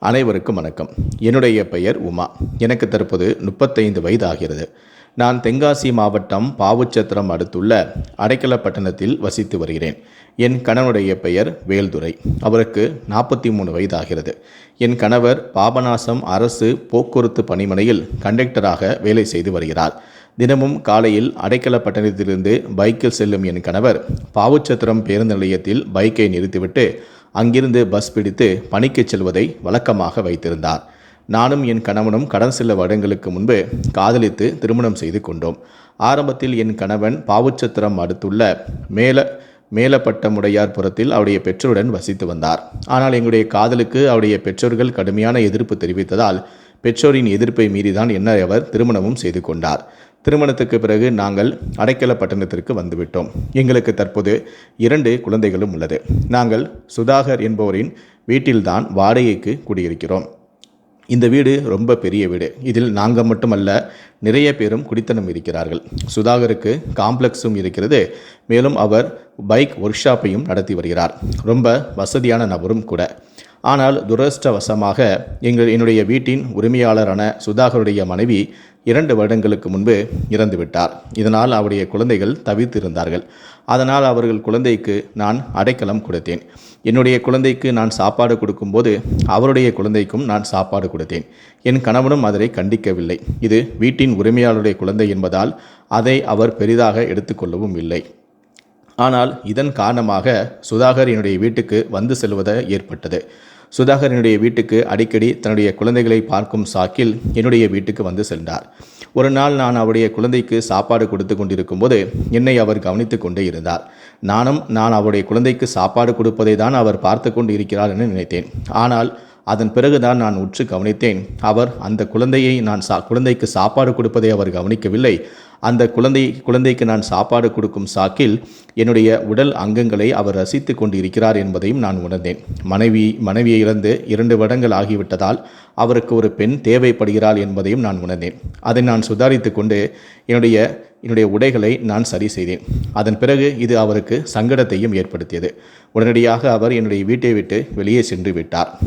அனைவருக்கும் வணக்கம். என்னுடைய பெயர் உமா. எனக்கு தற்போது முப்பத்தைந்து வயது ஆகிறது நான் தென்காசி மாவட்டம் பாவுச்சத்திரம் அடுத்துள்ள அடைக்கலப்பட்டணத்தில் வசித்து வருகிறேன். என் கணவனுடைய பெயர் வேல்துரை. அவருக்கு நாற்பத்தி மூணு வயதாகிறது. என் கணவர் பாபநாசம் அரசு போக்குவரத்து பணிமனையில் கண்டக்டராக வேலை செய்து வருகிறார். தினமும் காலையில் அடைக்கலப்பட்டணத்திலிருந்து பைக்கில் செல்லும் என் கணவர் பாவுச்சத்திரம் பேருந்து நிலையத்தில் பைக்கை நிறுத்திவிட்டு அங்கிருந்து பஸ் பிடித்து பணிக்கு செல்வதை வழக்கமாக வைத்திருந்தார். நானும் என் கணவனும் கடன் சில வருடங்களுக்கு முன்பு காதலித்து திருமணம் செய்து கொண்டோம். ஆரம்பத்தில் என் கணவன் பாவுச்சத்திரம் அடுத்துள்ள மேல மேலப்பட்டமுடையார்புரத்தில் அவருடைய பெற்றோருடன் வசித்து வந்தார். ஆனால் எங்களுடைய காதலுக்கு அவருடைய பெற்றோர்கள் கடுமையான எதிர்ப்பு தெரிவித்ததால் பெற்றோரின் எதிர்ப்பை மீறிதான் என்ன அவர் திருமணமும் செய்து கொண்டார். திருமணத்துக்கு பிறகு நாங்கள் அடைக்கல பட்டணத்திற்கு வந்துவிட்டோம். எங்களுக்கு தற்போது இரண்டு குழந்தைகளும் உள்ளது. நாங்கள் சுதாகர் என்பவரின் வீட்டில்தான் வாடகைக்கு குடியிருக்கிறோம். இந்த வீடு ரொம்ப பெரிய வீடு. இதில் நாங்கள் மட்டுமல்ல நிறைய பேரும் குடித்தனம் இருக்கிறார்கள். சுதாகருக்கு காம்ப்ளெக்ஸும் இருக்கிறது. மேலும் அவர் பைக் ஒர்க் ஷாப்பையும் நடத்தி வருகிறார். ரொம்ப வசதியான நபரும் கூட. ஆனால் துரஷ்டவசமாக எங்கள் என்னுடைய வீட்டின் உரிமையாளரான சுதாகருடைய மனைவி இரண்டு வருடங்களுக்கு முன்பு இறந்துவிட்டார். இதனால் அவருடைய குழந்தைகள் தவித்திருந்தார்கள். அதனால் அவர்கள் குழந்தைக்கு நான் அடைக்கலம் கொடுத்தேன். என்னுடைய குழந்தைக்கு நான் சாப்பாடு கொடுக்கும்போது அவருடைய குழந்தைக்கும் நான் சாப்பாடு கொடுத்தேன். என் கணவனும் அதனை கண்டிக்கவில்லை. இது வீட்டின் உரிமையாளருடைய குழந்தை என்பதால் அதை அவர் பெரிதாக எடுத்துக்கொள்ளவும் இல்லை. ஆனால் இதன் காரணமாக சுதாகர் என்னுடைய வீட்டுக்கு வந்து செல்வது ஏற்பட்டது. சுதாகர் என்னுடைய வீட்டுக்கு அடிக்கடி தன்னுடைய குழந்தைகளை பார்க்கும் சாக்கில் என்னுடைய வீட்டுக்கு வந்து சென்றார். ஒரு நாள் நான் அவருடைய குழந்தைக்கு சாப்பாடு கொடுத்து கொண்டிருக்கும்போது என்னை அவர் கவனித்து கொண்டே இருந்தார். நானும் நான் அவருடைய குழந்தைக்கு சாப்பாடு கொடுப்பதை தான் அவர் பார்த்து கொண்டு இருக்கிறார் என நினைத்தேன். ஆனால் அதன் பிறகுதான் நான் உற்று கவனித்தேன். அவர் அந்த குழந்தையை நான் சா குழந்தைக்கு சாப்பாடு கொடுப்பதை அவர் கவனிக்கவில்லை. அந்த குழந்தை குழந்தைக்கு நான் சாப்பாடு கொடுக்கும் சாக்கில் என்னுடைய உடல் அங்கங்களை அவர் ரசித்து கொண்டிருக்கிறார் என்பதையும் நான் உணர்ந்தேன். மனைவி மனைவியை இழந்து இரண்டு வருடங்கள் ஆகிவிட்டதால் அவருக்கு ஒரு பெண் தேவைப்படுகிறாள் என்பதையும் நான் உணர்ந்தேன். அதை நான் சுதாரித்து கொண்டு என்னுடைய என்னுடைய உடைகளை நான் சரி செய்தேன். அதன் பிறகு இது அவருக்கு சங்கடத்தையும் ஏற்படுத்தியது. உடனடியாக அவர் என்னுடைய வீட்டை விட்டு வெளியே சென்று விட்டார்.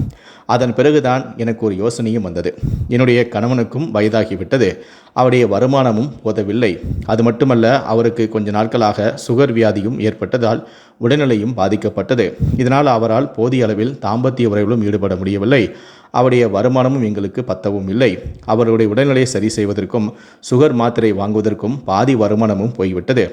அதன் பிறகுதான் எனக்கு ஒரு யோசனையும் வந்தது. என்னுடைய கணவனுக்கும் வயதாகிவிட்டது. அவருடைய வருமானமும் போதவில்லை. அது மட்டுமல்ல அவருக்கு கொஞ்ச நாட்களாக சுகர் வியாதியும் ஏற்பட்டதால் உடல்நிலையும் பாதிக்கப்பட்டது. இதனால் அவரால் போதிய அளவில் தாம்பத்திய உறவிலும் ஈடுபட முடியவில்லை. அவருடைய வருமானமும் எங்களுக்கு பத்தவும் இல்லை. அவருடைய உடல்நிலையை சரி செய்வதற்கும் சுகர் மாத்திரை வாங்குவதற்கும் பாதி வருமானமும் போய்விட்டது.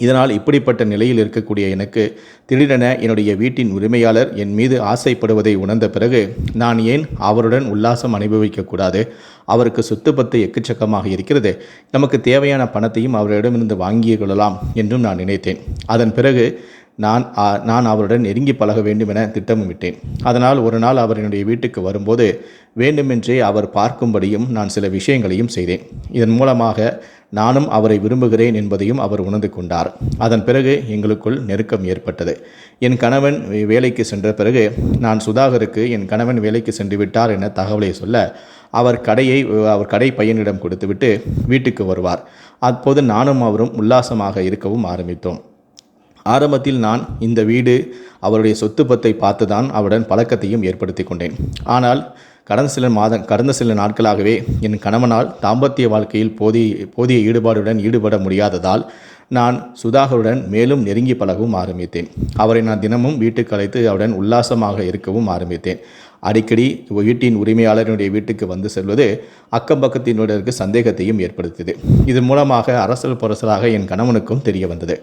இதனால் இப்படிப்பட்ட நிலையில் இருக்கக்கூடிய எனக்கு திடீரென என்னுடைய வீட்டின் உரிமையாளர் என் மீது ஆசைப்படுவதை உணர்ந்த பிறகு நான் ஏன் அவருடன் உல்லாசம் அனுபவிக்கக்கூடாது அவருக்கு சொத்து பத்து எக்கச்சக்கமாக இருக்கிறது. நமக்கு தேவையான பணத்தையும் அவரிடமிருந்து வாங்கிக் கொள்ளலாம் என்றும் நான் நினைத்தேன். அதன் பிறகு நான் நான் அவருடன் நெருங்கி பழக வேண்டும் என திட்டமிட்டேன். அதனால் ஒரு நாள் அவர் என்னுடைய வீட்டுக்கு வரும்போது வேண்டுமென்றே அவர் பார்க்கும்படியும் நான் சில விஷயங்களையும் செய்தேன். இதன் மூலமாக நானும் அவரை விரும்புகிறேன் என்பதையும் அவர் உணர்ந்து கொண்டார். அதன் பிறகு எங்களுக்குள் நெருக்கம் ஏற்பட்டது. என் கணவன் வேலைக்கு சென்ற பிறகு நான் சுதாகருக்கு என் கணவன் வேலைக்கு சென்று விட்டார் என தகவலை சொல்ல அவர் கடையை அவர் கடை பையனிடம் கொடுத்துவிட்டு வீட்டுக்கு வருவார். அப்போது நானும் அவரும் உல்லாசமாக இருக்கவும் ஆரம்பித்தோம். ஆரம்பத்தில் நான் இந்த வீடு அவருடைய சொத்து பத்தை பார்த்துதான் அவருடன் பழக்கத்தையும் ஏற்படுத்தி கொண்டேன். ஆனால் கடந்த சில மாத கடந்த சில நாட்களாகவே என் கணவனால் தாம்பத்திய வாழ்க்கையில் போதிய போதிய ஈடுபாடுடன் ஈடுபட முடியாததால் நான் சுதாகருடன் மேலும் நெருங்கி பழகவும் ஆரம்பித்தேன். அவரை நான் தினமும் வீட்டுக்கு அழைத்து அவருடன் உல்லாசமாக இருக்கவும் ஆரம்பித்தேன். அடிக்கடி வீட்டின் உரிமையாளருடைய வீட்டுக்கு வந்து செல்வது அக்கம் பக்கத்தினுடைய சந்தேகத்தையும் ஏற்படுத்தியது இதன் மூலமாக அரசல் புரசலாக என் கணவனுக்கும் தெரிய வந்தது.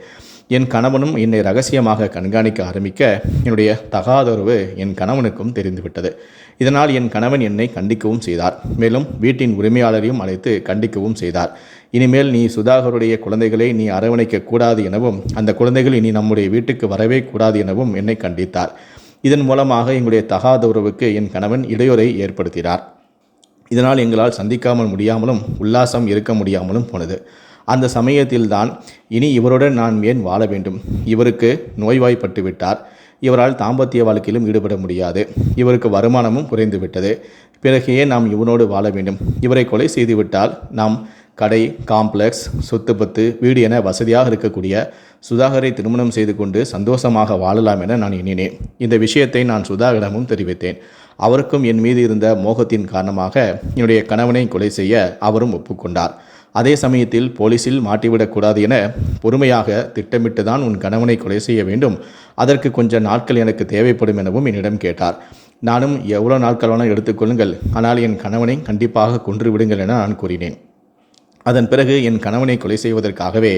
என் கணவனும் என்னை ரகசியமாக கண்காணிக்க ஆரம்பிக்க என்னுடைய தகாதொருவு என் கணவனுக்கும் தெரிந்துவிட்டது. இதனால் என் கணவன் என்னை கண்டிக்கவும் செய்தார். மேலும் வீட்டின் உரிமையாளரையும் அழைத்து கண்டிக்கவும் செய்தார். இனிமேல் நீ சுதாகருடைய குழந்தைகளை நீ அரவணைக்க கூடாது எனவும் அந்த குழந்தைகள் இனி நம்முடைய வீட்டுக்கு வரவே கூடாது எனவும் என்னை கண்டித்தார். இதன் மூலமாக எங்களுடைய தகாத உறவுக்கு என் கணவன் இடையூறை ஏற்படுத்தினார். இதனால் எங்களால் சந்திக்காமல் முடியாமலும் உல்லாசம் இருக்க முடியாமலும் போனது. அந்த சமயத்தில்தான் இனி இவருடன் நான் ஏன் வாழ வேண்டும்? இவருக்கு நோய்வாய்ப்பட்டு விட்டார். இவரால் தாம்பத்திய வாழ்க்கையிலும் ஈடுபட முடியாது. இவருக்கு வருமானமும் குறைந்து விட்டது. பிறகு ஏன் நாம் இவனோடு வாழ வேண்டும். இவரை கொலை செய்துவிட்டால் நாம் கடை காம்ப்ளெக்ஸ் சொத்து பத்து வீடு என வசதியாக இருக்கக்கூடிய சுதாகரை திருமணம் செய்து கொண்டு சந்தோஷமாக வாழலாம் என நான் எண்ணினேன். இந்த விஷயத்தை நான் சுதாகரிடமும் தெரிவித்தேன். அவருக்கும் என் மீது இருந்த மோகத்தின் காரணமாக என்னுடைய கணவனை கொலை செய்ய அவரும் ஒப்புக்கொண்டார். அதே சமயத்தில் போலீசில் மாட்டிவிடக்கூடாது என பொறுமையாக திட்டமிட்டு தான் உன் கணவனை கொலை செய்ய வேண்டும். அதற்கு கொஞ்சம் நாட்கள் எனக்கு தேவைப்படும் எனவும் என்னிடம் கேட்டார். நானும் எவ்வளோ நாட்கள் வேணால் எடுத்துக்கொள்ளுங்கள் ஆனால் என் கணவனை கண்டிப்பாக கொன்று விடுங்கள் என நான் கூறினேன். அதன் பிறகு என் கணவனை கொலை செய்வதற்காகவே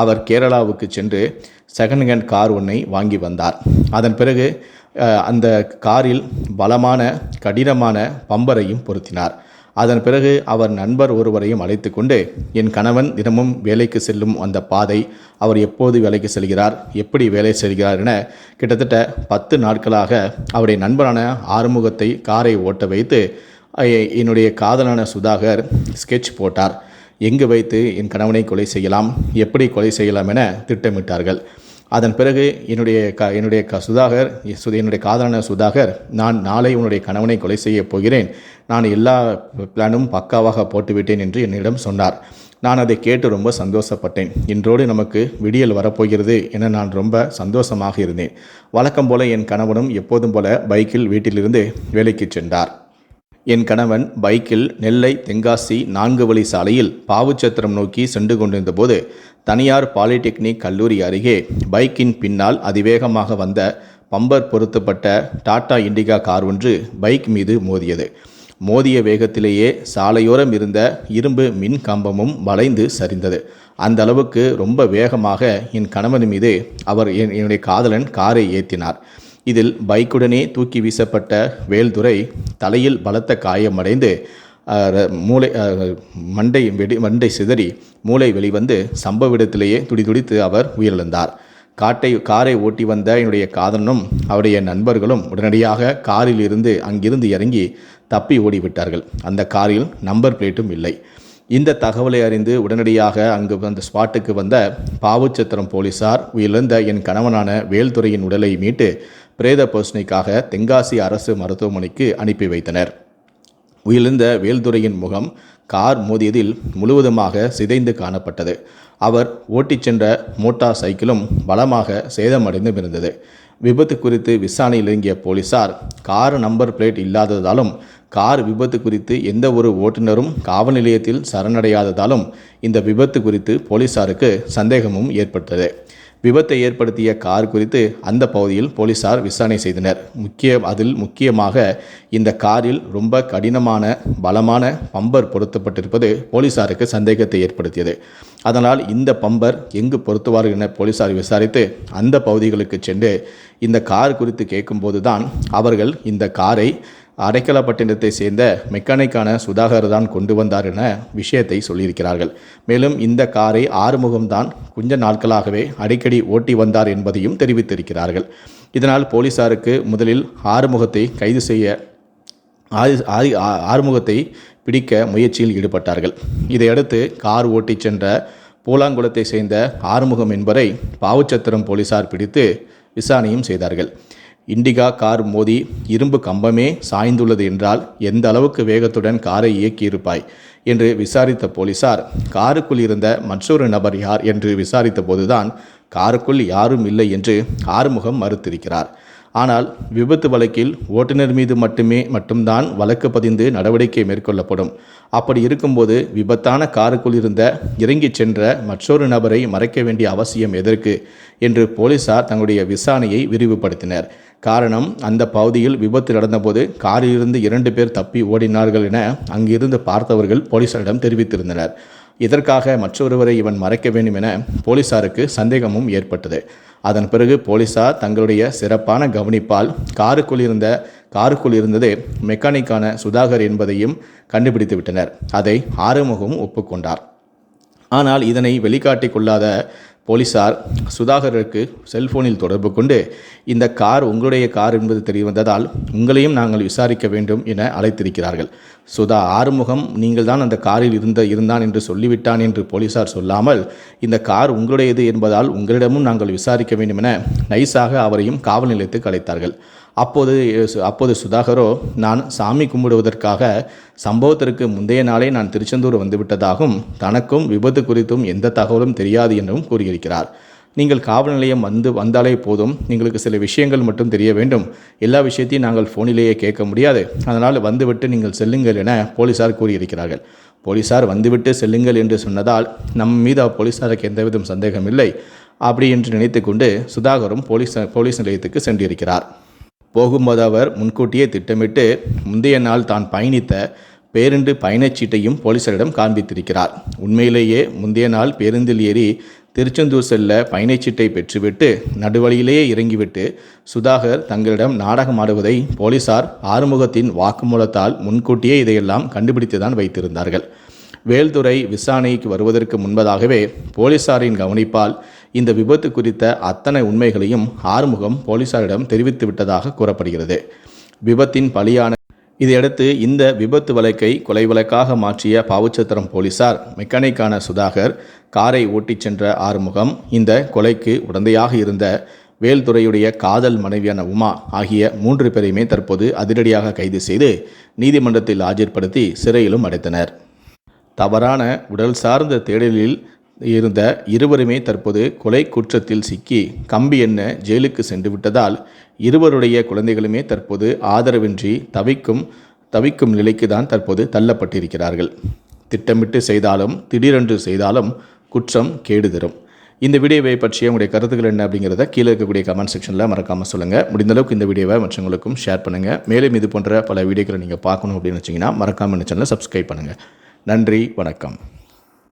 அவர் கேரளாவுக்கு சென்று செகண்ட் ஹேண்ட் கார் ஒன்றை வாங்கி வந்தார். அதன் பிறகு அந்த காரில் பலமான கடினமான பம்பரையும் பொருத்தினார். அதன் பிறகு அவர் நண்பர் ஒருவரையும் அழைத்து கொண்டு என் கணவன் தினமும் வேலைக்கு செல்லும் அந்த பாதை அவர் எப்போது வேலைக்கு செல்கிறார் எப்படி வேலை செல்கிறார் என கிட்டத்தட்ட பத்து நாட்களாக அவருடைய நண்பரான ஆறுமுகத்தை காரை ஓட்ட வைத்து என்னுடைய காதலான சுதாகர் ஸ்கெட்ச் போட்டார். எங்கு வைத்து என் கணவனை கொலை செய்யலாம் எப்படி கொலை செய்யலாம் என திட்டமிட்டார்கள். அதன் பிறகு என்னுடைய க என்னுடைய க சுதாகர் என்னுடைய காதலான சுதாகர் நான் நாளை உன்னுடைய கணவனை கொலை செய்யப் போகிறேன். நான் எல்லா பிளானும் பக்காவாக போட்டுவிட்டேன் என்று என்னிடம் சொன்னார். நான் அதை கேட்டு ரொம்ப சந்தோஷப்பட்டேன். இன்றோடு நமக்கு விடியல் வரப்போகிறது என நான் ரொம்ப சந்தோஷமாக இருந்தேன். வழக்கம் போல என் கணவனும் எப்போதும் போல பைக்கில் வீட்டிலிருந்து வேலைக்கு சென்றார். என் கணவன் பைக்கில் நெல்லை தென்காசி நான்கு வழி சாலையில் பாவுச்சத்திரம் நோக்கி சென்று கொண்டிருந்தபோது தனியார் பாலிடெக்னிக் கல்லூரி அருகே பைக்கின் பின்னால் அதிவேகமாக வந்த பம்பர் பொருத்தப்பட்ட டாடா இண்டிகா கார் ஒன்று பைக் மீது மோதியது. மோதிய வேகத்திலேயே சாலையோரம் இருந்த இரும்பு மின் கம்பமும் வளைந்து சரிந்தது. அந்த அளவுக்கு ரொம்ப வேகமாக என் கணவன் மீது அவர் என் என்னுடைய காதலன் காரை ஏற்றினார் இதில் பைக்குடனே தூக்கி வீசப்பட்ட வேல்துரை தலையில் பலத்த காயமடைந்து மூளை மண்டை வெடி மண்டை சிதறி மூளை வெளிவந்து சம்பவ இடத்திலேயே துடிதுடித்து அவர் உயிரிழந்தார். காட்டை காரை ஓட்டி வந்த என்னுடைய காதலனும் அவருடைய நண்பர்களும் உடனடியாக காரில் இருந்து அங்கிருந்து இறங்கி தப்பி ஓடிவிட்டார்கள். அந்த காரில் நம்பர் பிளேட்டும் இல்லை. இந்த தகவலை அறிந்து உடனடியாக அங்கு அந்த ஸ்பாட்டுக்கு வந்த பாவுச்சத்திரம் போலீசார் உயிரிழந்த என் கணவனான வேல்துறையின் உடலை மீட்டு பிரேத பரிசோதனைக்காக தென்காசி அரசு மருத்துவமனைக்கு அனுப்பி வைத்தனர். உயிரிழந்த வேல்துறையின் முகம் கார் மோதியதில் முழுவதுமாக சிதைந்து காணப்பட்டது. அவர் ஓட்டிச் சென்ற மோட்டார் சைக்கிளும் பலமாக சேதமடைந்தும் இருந்தது விபத்து குறித்து விசாரணையில் இறங்கிய போலீசார் கார் நம்பர் பிளேட் இல்லாததாலும் கார் விபத்து குறித்து எந்த ஒரு ஓட்டுநரும் காவல் நிலையத்தில் சரணடையாததாலும் இந்த விபத்து குறித்து போலீசாருக்கு சந்தேகமும் ஏற்பட்டது. விபத்தை ஏற்படுத்திய கார் குறித்து அந்த பகுதியில் போலீசார் விசாரணை செய்தனர். முக்கிய அதில் முக்கியமாக இந்த காரில் ரொம்ப கடினமான பலமான பம்பர் பொருத்தப்பட்டிருப்பது போலீசாருக்கு சந்தேகத்தை ஏற்படுத்தியது. அதனால் இந்த பம்பர் எங்கு பொருத்துவார்கள் என போலீசார் விசாரித்து அந்த பகுதிகளுக்கு சென்று இந்த கார் குறித்து கேட்கும்போது தான் அவர்கள் இந்த காரை அடைக்கலப்பட்டினத்தை சேர்ந்த மெக்கானிக்கான சுதாகர் தான் கொண்டு வந்தார் என விஷயத்தை சொல்லியிருக்கிறார்கள். மேலும் இந்த காரை ஆறுமுகம்தான் கொஞ்ச நாட்களாகவே அடிக்கடி ஓட்டி வந்தார் என்பதையும் தெரிவித்திருக்கிறார்கள். இதனால் போலீசாருக்கு முதலில் ஆறுமுகத்தை கைது செய்ய ஆதி- ஆறுமுகத்தை பிடிக்க முயற்சியில் ஈடுபட்டார்கள். இதையடுத்து கார் ஓட்டிச் சென்ற பூலாங்குளத்தை சேர்ந்த ஆறுமுகம் என்பவரை பாவுச்சத்திரம் போலீசார் பிடித்து விசாரணையும் செய்தார்கள். இண்டிகா கார் மோதி இரும்பு கம்பமே சாய்ந்துள்ளது என்றால் எந்த அளவுக்கு வேகத்துடன் காரை இயக்கியிருப்பாய்? என்று விசாரித்த போலீசார் காருக்குள் இருந்த மற்றொரு நபர் யார் என்று விசாரித்த போதுதான் காருக்குள் யாரும் இல்லை என்று ஆறுமுகம் மறுத்திருக்கிறார். ஆனால் விபத்து வழக்கில் ஓட்டுநர் மீது மட்டுமே மட்டும்தான் வழக்கு பதிந்து நடவடிக்கை மேற்கொள்ளப்படும். அப்படி இருக்கும்போது விபத்தான காருக்குள் இருந்த இறங்கிச் சென்ற மற்றொரு நபரை மறைக்க வேண்டிய அவசியம் எதற்கு? என்று போலீசார் தங்களுடைய விசாரணையை விரிவுபடுத்தினர். காரணம் அந்த பகுதியில் விபத்து நடந்தபோது காரிலிருந்து இரண்டு பேர் தப்பி ஓடினார்கள் என அங்கிருந்து பார்த்தவர்கள் போலீசாரிடம் தெரிவித்திருந்தனர். இதற்காக மற்றொருவரை இவன் மறைக்க வேண்டும் என போலீசாருக்கு சந்தேகமும் ஏற்பட்டது. அதன் பிறகு போலீசார் தங்களுடைய சிறப்பான கவனிப்பால் காருக்குள் இருந்த காருக்குள் இருந்தது மெக்கானிக்கான சுதாகர் என்பதையும் கண்டுபிடித்து விட்டனர். அதை ஆறுமுகமும் ஒப்புக்கொண்டார். ஆனால் இதனை வெளிக்காட்டிக் கொள்ளாத போலீசார் சுதாகருக்கு செல்போனில் தொடர்பு கொண்டு இந்த கார் உங்களுடைய கார் என்பது தெரியவந்ததால் உங்களையும் நாங்கள் விசாரிக்க வேண்டும் என அழைத்திருக்கிறார்கள். சுதா ஆறுமுகம் நீங்கள் தான் அந்த காரில் இருந்த இருந்தான் என்று சொல்லிவிட்டான் என்று போலீசார் சொல்லாமல் இந்த கார் உங்களுடையது என்பதால் உங்களிடமும் நாங்கள் விசாரிக்க வேண்டும் என நைஸாக அவரையும் காவல் நிலையத்துக்கு அழைத்தார்கள். அப்போது அப்போது சுதாகரோ நான் சாமி கும்பிடுவதற்காக சம்பவத்திற்கு முந்தைய நாளே நான் திருச்செந்தூர் வந்துவிட்டதாகவும் தனக்கும் விபத்து குறித்தும் எந்த தகவலும் தெரியாது என்றும் கூறியிருக்கிறார். நீங்கள் காவல் நிலையம் வந்து வந்தாலே போதும். எங்களுக்கு சில விஷயங்கள் மட்டும் தெரிய வேண்டும். எல்லா விஷயத்தையும் நாங்கள் ஃபோனிலேயே கேட்க முடியாது. அதனால் வந்துவிட்டு நீங்கள் செல்லுங்கள் என போலீசார் கூறியிருக்கிறார்கள். போலீசார் வந்துவிட்டு செல்லுங்கள் என்று சொன்னதால் நம் மீது போலீசாருக்கு எந்தவிதம் சந்தேகம் இல்லை அப்படி என்று நினைத்துக்கொண்டு சுதாகரும் போலீஸ் போலீஸ் நிலையத்துக்கு சென்றிருக்கிறார். போகும்போது அவர் முன்கூட்டியே திட்டமிட்டு முந்தைய நாள் தான் பயணித்த பேருந்து பயணச்சீட்டையும் போலீசாரிடம் காண்பித்திருக்கிறார். உண்மையிலேயே முந்தைய நாள் பேருந்தில் ஏறி திருச்செந்தூர் செல்ல பயணச்சீட்டை பெற்றுவிட்டு நடுவழியிலேயே இறங்கிவிட்டு சுதாகர் தங்களிடம் நாடகமாடுவதை போலீசார் ஆறுமுகத்தின் வாக்குமூலத்தால் முன்கூட்டியே இதையெல்லாம் கண்டுபிடித்துதான் வைத்திருந்தார்கள். வேல்துறை விசாரணைக்கு வருவதற்கு முன்பதாகவே போலீசாரின் கவனிப்பால் இந்த விபத்து குறித்த அத்தனை உண்மைகளையும் ஆறுமுகம் போலீசாரிடம் தெரிவித்து விட்டதாக கூறப்படுகிறது. விபத்தின் பலியான இதையடுத்து இந்த விபத்து வழக்கை கொலை வழக்காக மாற்றிய பாவுச்சத்திரம் போலீசார் மெக்கானிக்கான சுதாகர் காரை ஓட்டிச் சென்ற ஆறுமுகம் இந்த கொலைக்கு உடந்தையாக இருந்த வேல்துறையுடைய காதல் மனைவியான உமா ஆகிய மூன்று பேரையுமே தற்போது அதிரடியாக கைது செய்து நீதிமன்றத்தில் ஆஜர்படுத்தி சிறையிலும் அடைத்தனர். தவறான உடல் சார்ந்த தேடலில் இருந்த இருவருமே தற்போது கொலை குற்றத்தில் சிக்கி கம்பி என்ன ஜெயிலுக்கு சென்று விட்டதால் இருவருடைய குழந்தைகளுமே தற்போது ஆதரவின்றி தவிக்கும் தவிக்கும் நிலைக்கு தான் தற்போது தள்ளப்பட்டிருக்கிறார்கள். திட்டமிட்டு செய்தாலும் திடீரென்று செய்தாலும் குற்றம் கேடு தரும். இந்த வீடியோவை பற்றிய உங்களுடைய கருத்துக்கள் என்ன அப்படிங்கிறத கீழே இருக்கக்கூடிய கமெண்ட் செக்ஷனில் மறக்காமல் சொல்லுங்கள் முடிந்த அளவுக்கு இந்த வீடியோவை மற்றவங்களுக்கும் ஷேர் பண்ணுங்கள் மேலும் இது போன்ற பல வீடியோக்களை நீங்கள் பார்க்கணும் அப்படின்னு வச்சிங்கன்னா மறக்காமல் இந்த சேனலை சப்ஸ்கிரைப் பண்ணுங்கள் நன்றி வணக்கம்.